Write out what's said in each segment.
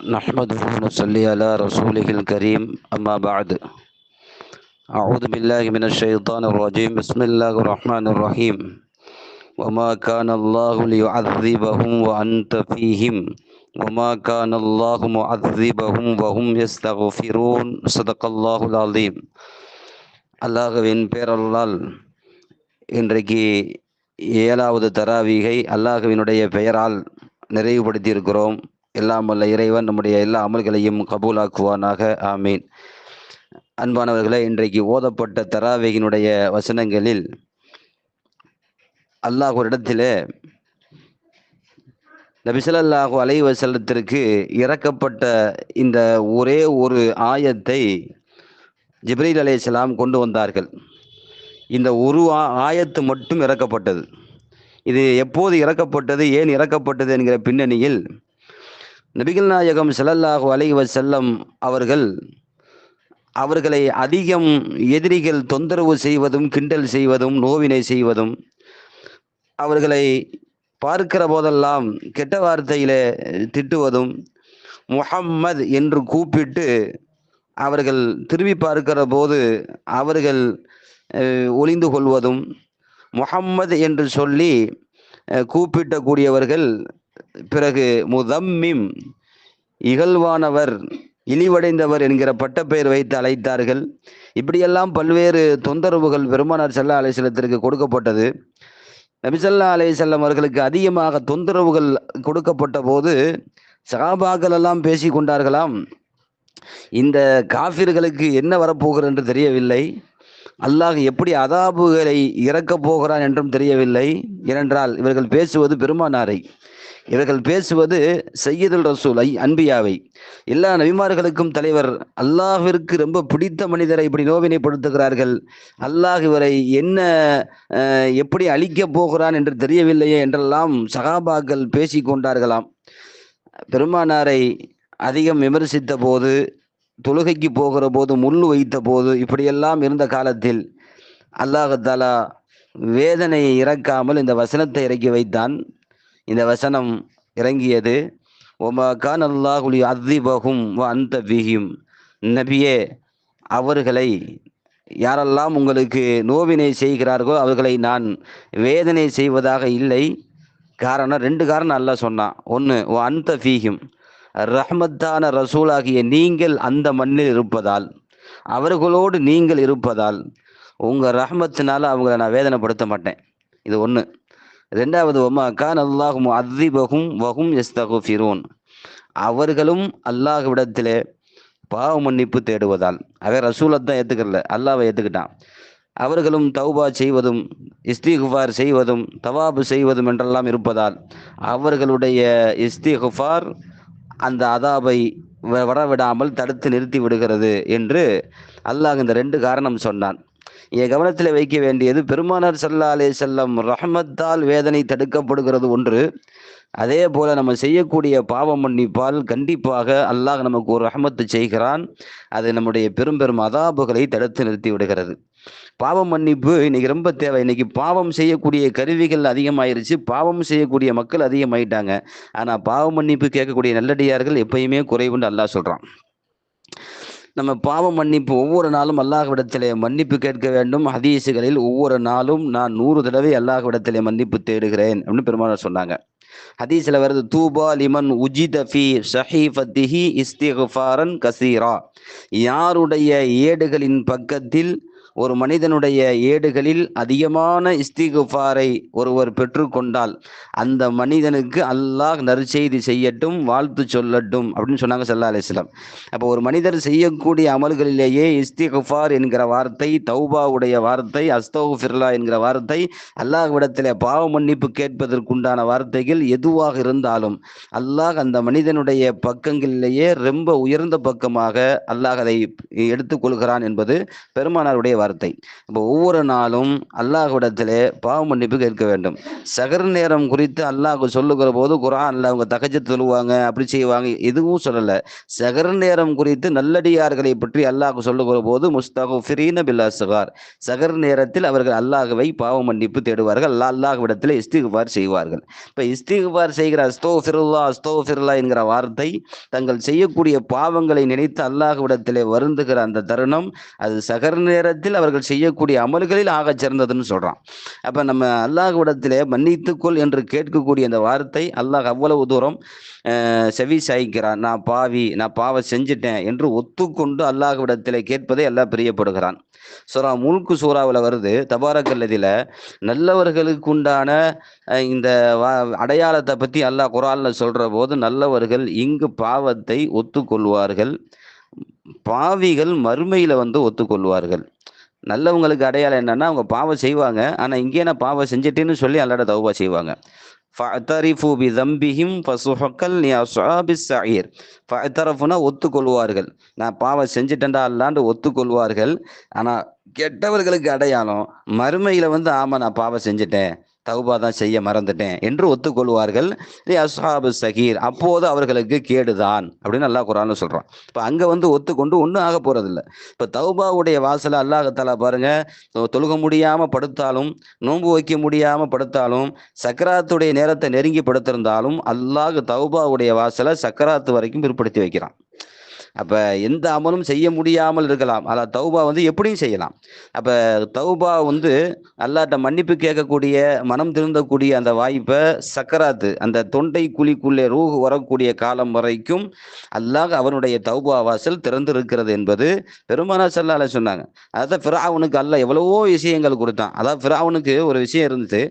نحمده ونصلي على رسوله الكريم أما بعد أعوذ بالله من الشيطان الرجيم بسم الله الرحمن الرحيم وما كان الله ليعذبهم وأنت فيهم وما كان الله معذبهم وهم يستغفرون صدق الله العظيم அல்லாஹுவின் பேரல்லால் இன்றைக்கு ஏழாவது தராவீகை அல்லாஹுவினுடைய பெயரால் நிறைவுபடுத்தி இருக்கிறோம் எல்லாம் வல்ல இறைவன் நம்முடைய எல்லா அமல்களையும் கபூலாக்குவானாக. ஆமீன். அன்பானவர்களே இன்றைக்கு ஓதப்பட்ட தராவேகினுடைய வசனங்களில் அல்லாஹ் ஒரு இடத்திலே நபிசல்லாஹு அலை வசல்லத்திற்கு இறக்கப்பட்ட இந்த ஒரே ஒரு ஆயத்தை ஜிப்ரீல் அலையாம் கொண்டு வந்தார்கள். இந்த ஒரு ஆயத்து மட்டும் இறக்கப்பட்டது. இது எப்போது இறக்கப்பட்டது ஏன் இறக்கப்பட்டது என்கிற பின்னணியில் நபிகள் நாயகம் செல்லல்லாஹு அலைவ செல்லம் அவர்கள் அவர்களை அதிகம் எதிரிகள் தொந்தரவு செய்வதும் கிண்டல் செய்வதும் நோவினை செய்வதும் அவர்களை பார்க்கிற போதெல்லாம் கெட்ட வார்த்தையில திட்டுவதும் முஹம்மது என்று கூப்பிட்டு அவர்கள் திரும்பி பார்க்கிற போது அவர்கள் ஒளிந்து கொள்வதும் முஹம்மது என்று சொல்லி கூப்பிட்டக்கூடியவர்கள் பிறகு முதம்மிம் இகழ்வானவர் இழிவடைந்தவர் என்கிற பட்டப்பெயர் வைத்து அழைத்தார்கள். இப்படியெல்லாம் பல்வேறு தொந்தரவுகள் பெருமானார் செல்லா அலைசல்லத்திற்கு கொடுக்கப்பட்டது. நபிசல்லா அலைசல்லம் அவர்களுக்கு அதிகமாக தொந்தரவுகள் கொடுக்கப்பட்ட போது சகாபாக்கள் எல்லாம் பேசி கொண்டார்களாம். இந்த காஃபிர்களுக்கு என்ன வரப்போகிறது என்று தெரியவில்லை. அல்லாஹ் எப்படி அதாபுகளை இறக்கப் போகிறான் என்றும் தெரியவில்லை. ஏனென்றால் இவர்கள் பேசுவது பெருமானாரை. இவர்கள் பேசுவது சையதுல் ரசூல் ஐ அன்பியாவை. எல்லா நபிமார்களுக்கும் தலைவர் அல்லாஹிற்கு ரொம்ப பிடித்த மனிதரை இப்படி நோவினைப்படுத்துகிறார்கள். அல்லாஹ் இவரை என்ன எப்படி அழிக்கப் போகிறான் என்று தெரியவில்லையே என்றெல்லாம் சகாபாக்கள் பேசி கொண்டார்களாம். பெருமானாரை அதிகம் விமர்சித்த போது தொழுகைக்கு போகிற போது முள்ளு வைத்த போது இப்படியெல்லாம் இருந்த காலத்தில் அல்லாஹாலா வேதனையை இறக்காமல் இந்த வசனத்தை இறக்கி வைத்தான். இந்த வசனம் இறங்கியது. ஒமா கான் அல்லாஹுலி அதிபகும் அந்த பிஹிம். நபியே அவர்களை யாரெல்லாம் உங்களுக்கு நோவினை செய்கிறார்களோ அவர்களை நான் வேதனை செய்வதாக இல்லை. காரணம் ரெண்டு காரணம் அல்ல சொன்னான். ஒன்று ஓ அந்த ஃபீஹிம் ரஹமத்தான ரசூலாகிய நீங்கள் அந்த மண்ணில் இருப்பதால் அவர்களோடு நீங்கள் இருப்பதால் உங்கள் ரஹமத்தினால அவங்கள நான் வேதனைப்படுத்த மாட்டேன். இது ஒன்று ரெண்டாவது ஒமா கான் அல்லாஹும் அதிபகும் வகும் எஸ்தகுஃபிரூன் அவர்களும் அல்லாஹ்விடத்திலே பாவ மன்னிப்பு தேடுவதால். அவன் ரசூலத்தான் ஏற்றுக்கல அல்லாவை ஏற்றுக்கிட்டான் அவர்களும் தௌபா செய்வதும் இஸ்திகுஃபார் செய்வதும் தவாபு செய்வதும் என்றெல்லாம் இருப்பதால் அவர்களுடைய இஸ்திகுஃபார் அந்த அதாபை வ- வரவிடாமல் தடுத்து நிறுத்தி விடுகிறது என்று அல்லாஹ் இந்த ரெண்டு காரணம் சொன்னான். என் கவனத்தில் வைக்க வேண்டியது பெருமானார் சல்லா அலே செல்லம் ரஹமத்தால் வேதனை தடுக்கப்படுகிறது ஒன்று. அதே போல நம்ம செய்யக்கூடிய பாவம் மன்னிப்பால் கண்டிப்பாக அல்லாஹ் நமக்கு ஒரு ரஹமத்து செய்கிறான். அது நம்முடைய பெரும் பெரும் அதாபுகளை தடுத்து நிறுத்தி விடுகிறது. பாவம் மன்னிப்பு இன்னைக்கு ரொம்ப தேவை. இன்னைக்கு பாவம் செய்யக்கூடிய கருவிகள் அதிகமாயிருச்சு. பாவம் செய்யக்கூடிய மக்கள் அதிகமாயிட்டாங்க. ஆனால் பாவம் மன்னிப்பு கேட்கக்கூடிய நல்லடியார்கள் எப்பயுமே குறைவுன்னு அல்லாஹ் சொல்கிறான் நம்ம பாவ மன்னிப்பு ஒவ்வொரு நாளும் அல்லாஹ்விடத்திலே மன்னிப்பு கேட்க வேண்டும். ஹதீஸுகளில் ஒவ்வொரு நாளும் நான் நூறு தடவை அல்லாஹ்விடத்திலே மன்னிப்பு தேடுகிறேன் அப்படின்னு பெருமானார் சொன்னாங்க. ஹதீஸ்ல வருது தூபா லிமன் உஜிதஃபி ஷஹீஃபத்திஹி இஸ்திஃபாரன் கசீரா. யாருடைய ஏடுகளின் பக்கத்தில் ஒரு மனிதனுடைய ஏடுகளில் அதிகமான இஸ்திகுஃபாரை ஒருவர் பெற்றுக்கொண்டால் அந்த மனிதனுக்கு அல்லாஹ் நற்செய்தி செய்யட்டும் வாழ்த்து சொல்லட்டும் அப்படின்னு சொன்னாங்க சல்லா அலிஸ்லாம் அப்போ ஒரு மனிதர் செய்யக்கூடிய அமல்களிலேயே இஸ்திகுஃபார் என்கிற வார்த்தை தௌபாவுடைய வார்த்தை அஸ்தோஃபிர்லா என்கிற வார்த்தை அல்லாஹ்விடத்தில் பாவ மன்னிப்பு கேட்பதற்குண்டான வார்த்தைகள் எதுவாக இருந்தாலும் அல்லாஹ் அந்த மனிதனுடைய பக்கங்களிலேயே ரொம்ப உயர்ந்த பக்கமாக அல்லாஹ் அதை எடுத்துக்கொள்கிறான் என்பது பெருமானாருடைய வார்த்தை. இப்போ ஒவ்வொரு நாளும் அல்லாஹ்விடத்திலே பாவ மன்னிப்பு கேட்க வேண்டும். சகர் நேரம் குறித்து அல்லாஹ் சொல்லுகிற போது குரான்ல அவங்க தகஜ சொல்லுவாங்க அப்படி செய்வாங்க எதுவும் சொல்லலை. சகர் நேரம் குறித்து நல்லடியார்களை பற்றி அல்லாஹ் சொல்லுகிற போது முஸ்தகுஃபிரீன பில்லா சகார். சகர் நேரத்தில் அவர்கள் அல்லாஹ்வை பாவ மன்னிப்பு தேடுவார்கள். அல்லா அல்லாஹ்விடத்தில் இஸ்திகுபார் செய்வார்கள். இப்போ இஸ்திகுபார் செய்கிற அஸ்தோ ஃபிருல்லா அஸ்தோ ஃபிருல்லா என்கிற வார்த்தை தங்கள் செய்யக்கூடிய பாவங்களை நினைத்து அல்லாஹ்விடத்திலே வருந்துகிற அந்த தருணம் அது சகர் நேரத்தில் அவர்கள் செய்யக்கூடிய அமல்களில் ஆகச் சிறந்ததுன்னு சொல்றான். அப்போ நம்ம அல்லாஹ்விடத்திலே மன்னித்துக்கொள் என்று கேட்கக்கூடிய அந்த வார்த்தை அல்லாஹ் அவ்வளவு தூரம் செவி சாய்க்கிறான். நான் பாவி நான் பாவம் செஞ்சிட்டேன் என்று ஒத்துக்கொண்டு அல்லாஹ்விடத்திலே கேட்பதை எல்லாம் பிரியப்படுகிறான். சூரா முழுக்கு சூறாவில் வருது தபாரக்கல்லதில நல்லவர்களுக்கு உண்டான இந்த வா- அடையாளத்தை பற்றி அல்லாஹ் குரான்ல சொல்கிற போது நல்லவர்கள் இங்கு பாவத்தை ஒத்துக்கொள்வார்கள். பாவிகள் மறுமையில் வந்து ஒத்துக்கொள்வார்கள். நல்லவங்களுக்கு அடையாளம் என்னன்னா அவங்க பாவம் செய்வாங்க. ஆனால் இங்கே நான் பாவம் செஞ்சிட்டேன்னு சொல்லி அல்லாட தௌபா செய்வாங்க. ஃபஅத்தரிஃபு பி தம்பிஹிம் ஃபசுஹக்கல் நீ அசாபி சயீர் ஃபஅத்தரஃபுனா ஒத்துக்கொள்வார்கள். நான் பாவம் செஞ்சிட்டேன்டா அல்லாண்டு ஒத்துக்கொள்வார்கள். ஆனால் கெட்டவர்களுக்கு அடையாளம் மறுமையில் வந்து ஆமாம் நான் பாவம் செஞ்சிட்டேன். தௌபா தான் செய்ய மறந்துட்டேன் என்று ஒத்துக்கொள்வார்கள். லி அஸ்ஹாபு சகீர் அப்போது அவர்களுக்கு கேடுதான் அப்படின்னு அல்லாஹ் குரான்ல சொல்றான். இப்போ அங்க வந்து ஒத்துக்கொண்டு ஒன்றும் ஆக போகிறதில்ல இப்போ தௌபாவுடைய வாசலை அல்லாஹத்தாலா பாருங்க தொழுக முடியாம படுத்தாலும் நோன்பு வைக்க முடியாம படுத்தாலும் சக்கராத்துடைய நேரத்தை நெருங்கி படுத்திருந்தாலும் அல்லாஹ் தௌபாவுடைய வாசலை சக்கராத்து வரைக்கும் பிற்படுத்தி வைக்கிறான். அப்போ எந்த அமலும் செய்ய முடியாமல் இருக்கலாம். அதில் தௌபா வந்து எப்படியும் செய்யலாம். அப்போ தௌபா வந்து அல்லாட்ட மன்னிப்பு கேட்கக்கூடிய மனம் திருந்தக்கூடிய அந்த வாய்ப்பை சக்கராத்து அந்த தொண்டை குழிக்குள்ளே ரூஹ் வரக்கூடிய காலம் வரைக்கும் அல்லாஹ் அவனுடைய தௌபா வாசல் திறந்திருக்கிறது என்பது பெருமானா செல்லால சொன்னாங்க. அதான் ஃபிராவுனுக்கு அல்ல எவ்வளவோ விஷயங்கள் கொடுத்தான். அதான் ஃபிராவுனுக்கு ஒரு விஷயம் இருந்துச்சு.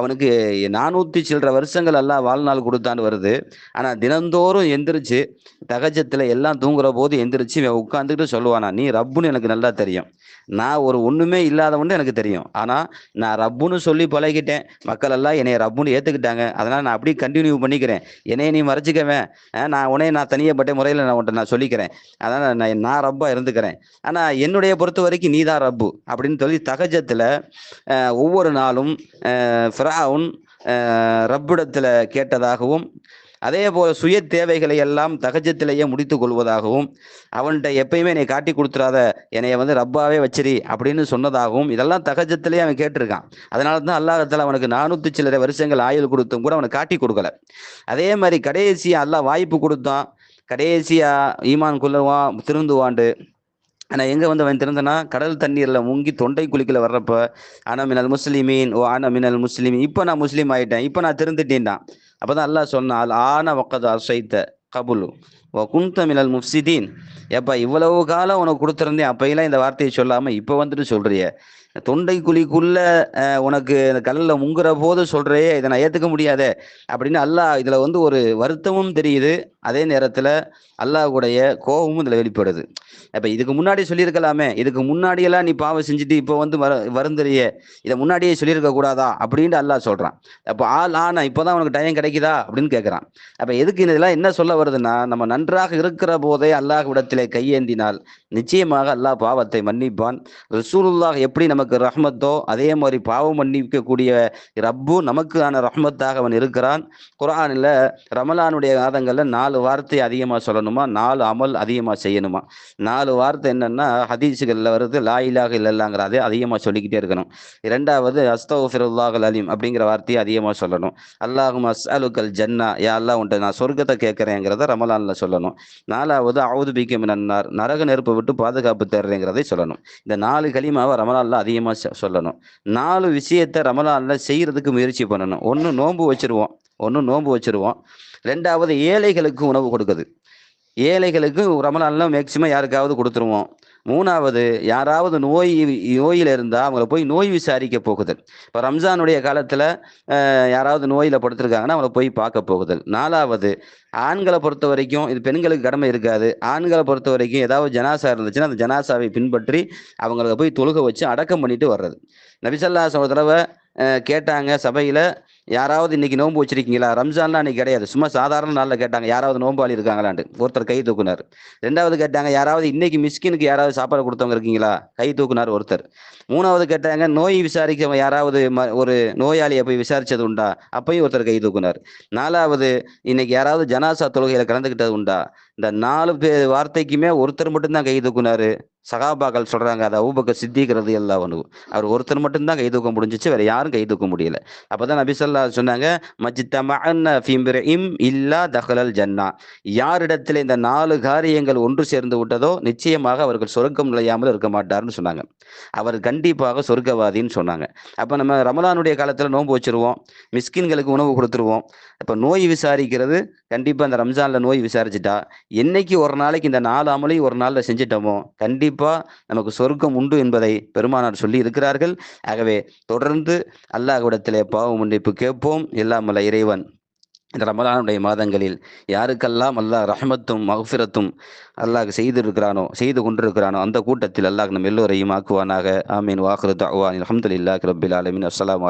அவனுக்கு நானூற்றி சில்லற வருஷங்கள் எல்லாம் வாழ்நாள் கொடுத்தான்னு வருது. ஆனால் தினந்தோறும் எந்திரிச்சு தகஜத்தில் எல்லாம் தூங்குற போது எந்திரிச்சு உட்காந்துக்கிட்டு சொல்லுவானா நீ ரப்புன்னு எனக்கு நல்லா தெரியும். நான் ஒரு ஒன்றுமே இல்லாதவன்னு எனக்கு தெரியும். ஆனால் நான் ரப்புன்னு சொல்லி பழகிட்டேன். மக்கள் எல்லாம் என்னை ரப்புன்னு ஏற்றுக்கிட்டாங்க அதனால் நான் அப்படியே கண்டினியூ பண்ணிக்கிறேன். என்னைய நீ மறைச்சிக்கவேன் நான் உன்னைய நான் தனியப்பட்ட முறையில் நான் உன்ட்ட நான் சொல்லிக்கிறேன். அதனால் நான் நான் ரப்பா இருந்துக்கிறேன். ஆனால் என்னுடைய பொறுத்த வரைக்கும் நீ தான் ரப்பு. அப்படின்னு சொல்லி தகஜத்தில் ஒவ்வொரு நாளும் ஃபிராவுன் ரப்பிடத்தில் கேட்டதாகவும் அதே போல சுய தேவைகளை எல்லாம் தகஜத்திலேயே முடித்து கொள்வதாகவும் அவன்கிட்ட எப்பயுமே என்னை காட்டி கொடுத்துறாத என்னைய வந்து ரப்பாவே வச்சிரி அப்படின்னு சொன்னதாகவும் இதெல்லாம் தகஜத்திலேயே அவன் கேட்டிருக்கான். அதனால தான் அல்லாஹத்தில் அவனுக்கு நானூற்றி சில்லறை வருஷங்கள் ஆயுள் கொடுத்தும் கூட அவனுக்கு காட்டி கொடுக்கல. அதே மாதிரி கடைசியாக அல்லாஹ் வாய்ப்பு கொடுத்தான். கடைசியாக ஈமான் கொள்ளுவான் திருந்துவாண்டு. ஆனால் எங்கே வந்து அவன் திறந்தனா கடல் தண்ணீரில் முங்கி தொண்டை குளிக்கல வர்றப்ப ஆனா மினல் முஸ்லிமீன் ஓ ஆனா மினல் முஸ்லிமீன் இப்போ நான் முஸ்லீம் ஆகிட்டேன் இப்போ நான் திருந்துட்டேன்டான். அப்போ தான் அல்லாஹ் சொன்னால் ஆன ஒக்கது அசைத்த கபுலு ஓ குந்த மினல் முஃப்சிதீன். ஏப்பா இவ்வளவு காலம் உனக்கு கொடுத்துருந்தேன் அப்பையெல்லாம் இந்த வார்த்தையை சொல்லாமல் இப்போ வந்துட்டு சொல்கிறிய தொண்டை குழிக்குள்ள உனக்கு இந்த கடல்ல முங்குற போது சொல்றே இதை நான் ஏற்றுக்க முடியாதே அப்படின்னு அல்லாஹ் இதில் வந்து ஒரு வருத்தமும் தெரியுது. அதே நேரத்தில் அல்லாஹுடைய கோபமும் இதில் வெளிப்படுது. அப்ப இதுக்கு முன்னாடி சொல்லியிருக்கலாமே இதுக்கு முன்னாடியெல்லாம் நீ பாவம் செஞ்சுட்டு இப்போ வந்து வர வருந்துறியே இதை முன்னாடியே சொல்லியிருக்க கூடாதா அப்படின்ட்டு அல்லாஹ் சொல்றான். அப்போ ஆள் ஆனா இப்போதான் உனக்கு டைம் கிடைக்குதா அப்படின்னு கேட்குறான் அப்ப எதுக்கு இதெல்லாம் என்ன சொல்ல வருதுன்னா நம்ம நன்றாக இருக்கிற போதே அல்லாஹ் விடத்திலே கையேந்தினால் நிச்சயமாக அல்லாஹ் பாவத்தை மன்னிப்பான். ரசூலுல்லாஹ் எப்படி நமக்கு ரஹ்மத்தோ அதே மாதிரி பாவம் மன்னிக்கக்கூடிய ரப்பு நமக்கான ரஹ்மத்தாக அவன் இருக்கிறான். குரானில் ரமலானுடைய காதங்களில் நாலு வார்த்தை அதிகமாக சொல்லணுமா? நாலு அமல் அதிகமாக செய்யணுமா? நாலு வார்த்தை என்னென்னா ஹதீஸுகளில் வருது லாயிலாக இலாஹ அதே அதிகமாக சொல்லிக்கிட்டே இருக்கணும். இரண்டாவது அஸ்தகுஃபிருல்லாஹல் அலீம் அப்படிங்கிற வார்த்தையை அதிகமாக சொல்லணும். அல்லாஹும் அஸ்அலுக்கல் ஜன்னா யா அல்லாஹ் உன்ட்ட நான் சொர்க்கத்தை கேட்குறேங்கிறத ரமலானில் சொல்லணும். நாலாவது அவுது பிக்கம் நன்னார் நரக நெருப்பு விட்டு பாதுகாப்பு தேடுறேங்கிறதை சொல்லணும். இந்த நாலு களிமாவை ரமலாலில் அதிகமாக சொல்லணும். நாலு விஷயத்தை ரமலாலில் செய்கிறதுக்கு முயற்சி பண்ணணும். ஒன்று நோன்பு வச்சுருவோம். ஒன்று நோன்பு வச்சிருவோம். ரெண்டாவது ஏழைகளுக்கு உணவு கொடுக்குது ஏழைகளுக்கு ரமலாலில் மேக்சிமம் யாருக்காவது கொடுத்துருவோம். மூணாவது யாராவது நோய் நோயில் இருந்தால் அவங்கள போய் நோய் விசாரிக்க போகுதல். இப்போ ரம்ஜானுடைய காலத்தில் யாராவது நோயில் படுத்திருக்காங்கன்னா அவங்கள போய் பார்க்க போகுதல். நாலாவது ஆண்களை பொறுத்த வரைக்கும் இது பெண்களுக்கு கடமை இருக்காது. ஆண்களை பொறுத்த வரைக்கும் ஏதாவது ஜனாசா இருந்துச்சுன்னா அந்த ஜனாசாவை பின்பற்றி அவங்கள போய் தொழுக வச்சு அடக்கம் பண்ணிட்டு வர்றது. நபிசல்லா ஒரு தடவை கேட்டாங்க சபையில் யாராவது இன்னைக்கு நோன்பு வச்சிருக்கீங்களா? ரம்ஜான்லாம் அன்னைக்கு கிடையாது. சும்மா சாதாரண நாளில் கேட்டாங்க யாராவது நோம்பாளி இருக்காங்களான்ட்டு ஒருத்தர் கை தூக்குனார். ரெண்டாவது கேட்டாங்க யாராவது இன்னைக்கு மிஸ்கினுக்கு யாராவது சாப்பாடு கொடுத்தவங்க இருக்கீங்களா? கை தூக்குனார் ஒருத்தர். மூணாவது கேட்டாங்க நோய் விசாரிக்க யாராவது ம- ஒரு நோயாளியை போய் விசாரிச்சது உண்டா? அப்பையும் ஒருத்தர் கை தூக்குனார். நாலாவது இன்னைக்கு யாராவது ஜனாசா தொழுகையில் கலந்துக்கிட்டது உண்டா? இந்த நாலு பேர் வார்த்தைக்குமே ஒருத்தர் மட்டும்தான் கை தூக்குனாரு. சகாபாக்கள் சொல்றாங்க அது அவுபக்க சித்திக்கிறது எல்லா ஒன்று அவர் ஒருத்தர் மட்டும்தான் கை தூக்க முடிஞ்சிச்சு வேற யாரும் கை தூக்க முடியல. அப்பதான் நபிசல்லா சொன்னாங்க இல்லா தஹலல் ஜன்னா. யாரிடத்தில் இந்த நாலு காரியங்கள் ஒன்று சேர்ந்து விட்டதோ நிச்சயமாக அவர்கள் சொர்க்கம் நுழையாமல் இருக்க மாட்டார்னு சொன்னாங்க. அவர் கண்டிப்பாக சொர்க்கவாதின்னு சொன்னாங்க. அப்ப நம்ம ரமலானுடைய காலத்துல நோன்பு வச்சிருவோம் மிஸ்கின்களுக்கு உணவு கொடுத்துருவோம். இப்போ நோய் விசாரிக்கிறது கண்டிப்பாக அந்த ரம்ஜானில் நோய் விசாரிச்சுட்டா. என்னைக்கு ஒரு நாளைக்கு இந்த நாலு அமலை ஒரு நாளில் செஞ்சிட்டோமோ கண்டிப்பாக நமக்கு சொர்க்கம் உண்டு என்பதை பெருமானார் சொல்லி இருக்கிறார்கள். ஆகவே தொடர்ந்து அல்லாஹ்விடத்திலே பாவ மன்னிப்பு கேட்போம். எல்லாம் இறைவன். இந்த ரமலானுடைய மாதங்களில் யாருக்கெல்லாம் அல்லாஹ் ரஹமத்தும் மஹ்ஃபிரத்தும் அல்லாஹ் செய்திருக்கிறானோ செய்து கொண்டிருக்கிறானோ அந்த கூட்டத்தில் அல்லாஹ் நம் எல்லோரையும் ஆக்குவானாக. ஆமீன். வாக்குறு தாவான் அஹமதுல்லாஹ் ரபில் ஆலமின். அஸ்லாம்